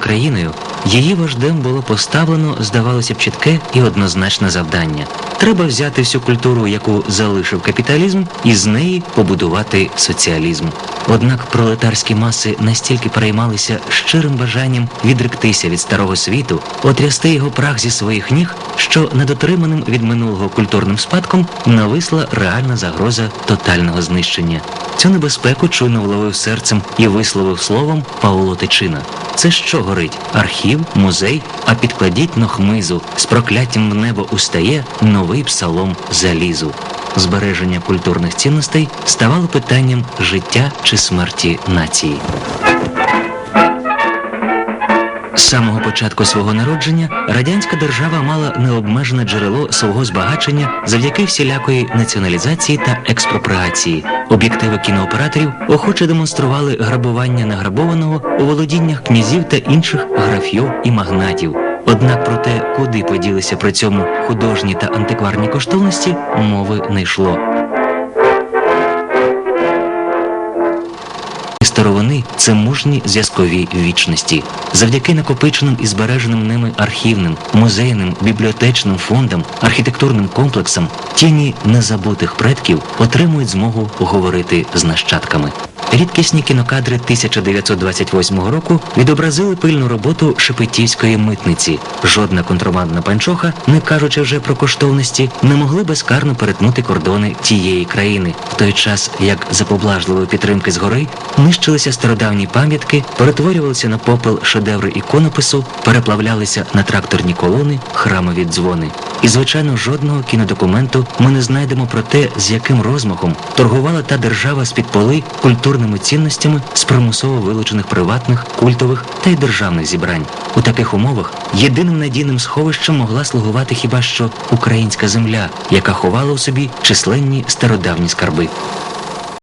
країною, її вождем було поставлено, здавалося б, чітке і однозначне завдання. Треба взяти всю культуру, яку залишив капіталізм, і з неї побудувати соціалізм. Однак пролетарські маси настільки переймалися щирим бажанням відректися від старого світу, отрясти його прах зі своїх ніг, що недотриманим від минулого культурним спадком нависла реальна загроза тотального знищення. Цю небезпеку чуйно вловив серцем і висловив словом Пауло Тичина. Це що горить? Архів, музей, а підкладіть но хмизу, з прокляттям в небо устає новий псалом залізу. Збереження культурних цінностей ставало питанням життя чи смерті нації. Самого початку свого народження радянська держава мала необмежене джерело свого збагачення завдяки всілякої націоналізації та експроприації. Об'єктиви кінооператорів охоче демонстрували грабування награбованого у володіннях князів та інших графьов і магнатів. Однак про те, куди поділися при цьому художні та антикварні коштовності, мови не йшло. Старовини це мужні зв'язкові вічності. Завдяки накопиченим і збереженим ними архівним, музейним, бібліотечним фондам, архітектурним комплексам тіні незабутих предків отримують змогу говорити з нащадками. Рідкісні кінокадри 1928 року відобразили пильну роботу шепетівської митниці. Жодна контрабандна панчоха, не кажучи вже про коштовності, не могли безкарно перетнути кордони тієї країни, в той час як за поблажливої підтримки згори нищилися стародавні пам'ятки, перетворювалися на попел шедеври іконопису, переплавлялися на тракторні колони, храмові дзвони. І, звичайно, жодного кінодокументу ми не знайдемо про те, з яким розмахом торгувала та держава з-під поли культурними цінностями з примусово вилучених приватних, культових та й державних зібрань. У таких умовах єдиним надійним сховищем могла слугувати хіба що українська земля, яка ховала у собі численні стародавні скарби.